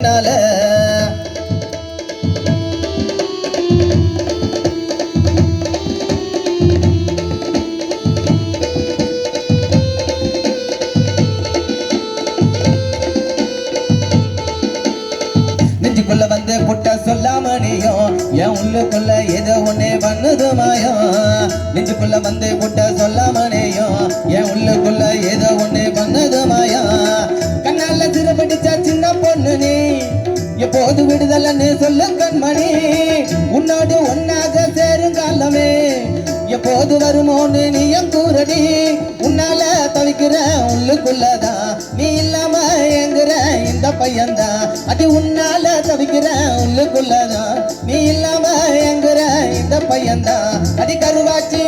நால நெஞ்சுக்குள்ள வந்து புட்ட சொல்லாம நீயும் என் உள்ளுக்குள்ள ஏதோ ஒண்ணே பண்ணுது மாயம் நெஞ்சுக்குள்ள வந்து புட்ட சொல்லாம நீயும் என் உள்ளுக்குள்ள எப்போது விடுதலைன்னு சொல்லு கண்மணி. உன்னோடு ஒன்னாக சேருங்காலமே எப்போது வருமோன்னு நீ கூறடி. உன்னால தவிக்கிற உள்ளுக்குள்ளதான். நீ இல்லாம எங்குற இந்த பையன்தான். அது உன்னால தவிக்கிற உள்ளுக்குள்ளதான். நீ இல்லாம எங்குற இந்த பையன்தான். அடி கருவாச்சி.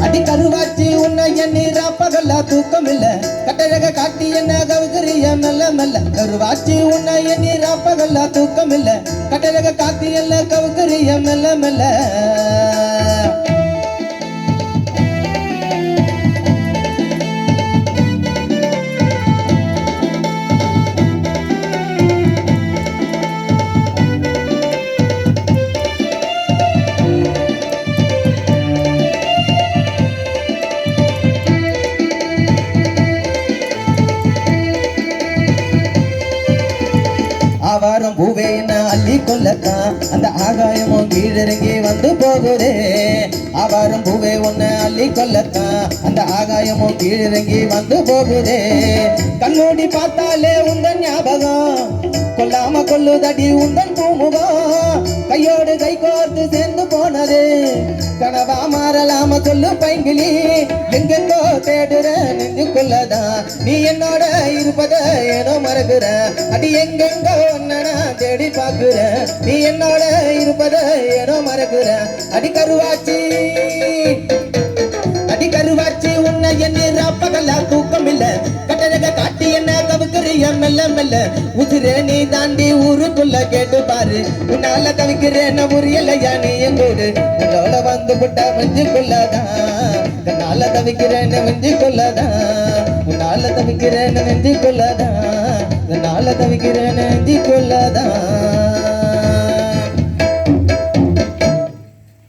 அடி கருவாச்சி உன்னை எண்ணி பகல்லா தூக்கம் இல்ல கட்டழக காட்டி என்ன கவுக்கிறிய மெல்ல மெல்ல கருவாச்சி உன்னை எண்ணி ராப்பகல்லா தூக்கம் இல்ல கட்டழக காத்தி எல்லாம் கவுக்கிறிய மெல்ல மெல்ல. பூவே என்ன அள்ளி கொள்ளத்தான் அந்த ஆகாயமும் கீழிறங்கி வந்து போகுதே. ஆவாரம் பூவே ஒன்னு அள்ளி கொள்ளத்தான் அந்த ஆகாயமும் கீழிறங்கி வந்து போகுதே. கண்ணோடி பார்த்தாலே உந்தன் ஞாபகம். கொல்லாம கொள்ளுதடி உந்தன் பூமுகம். கையோடு கை கோர்த்து சேர்ந்து போனது. கனவா மாறலாம் சொல்லு பைங்கிலி எங்கெங்கோ தேடுற நெஞ்சுக்குள்ளதான் நீ என்னோட இருப்பத ஏதோ மறக்குற. அடி எங்கெங்கோ ஒன்னா தேடி பாக்குற நீ என்னோட இருப்பத ஏதோ மறக்குற. அடி கருவாச்சி அடி கருவாச்சி உன்னை என்ன ராப்பகலா தூக்கம் இல்ல கட்டழக காட்டி என்ன கவுக்கிறிய? மெல்ல மெல்ல உதிரே நீ கேட்டு பாரு உன்னால தவிக்கிறேன் புரியலையா நீ எங்கூடு உன்னோட வந்து புட்டா மஞ்சுக்குள்ளதான் கண்ணால தவிக்கிறேன்னு நெஞ்சுக்குள்ளதான் உன்னால தவிக்கிறேன்னு நெஞ்சுக்குள்ளதான் கண்ணால தவிக்கிறேன்னு நெஞ்சுக்குள்ளதான்